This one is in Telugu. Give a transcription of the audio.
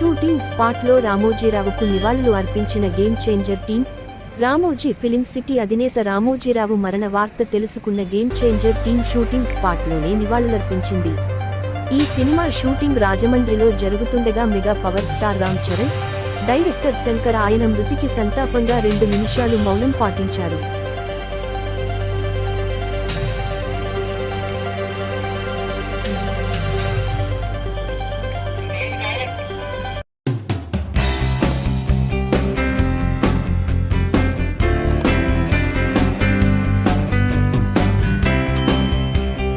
షూటింగ్ స్పాట్లో రామోజీరావుకు నివాళులు అర్పించిన game changer team Ramoji film city అధినేత రామోజీరావు మరణ వార్త తెలుసుకున్న గేమ్ చేంజర్ టీం షూటింగ్ స్పాట్లోనే నివాళులర్పించింది. ఈ సినిమా షూటింగ్ రాజమండ్రిలో జరుగుతుండగా mega power star Ram Charan director Shankar ఆయన మృతికి సంతాపంగా రెండు నిమిషాలు మౌనం పాటించారు.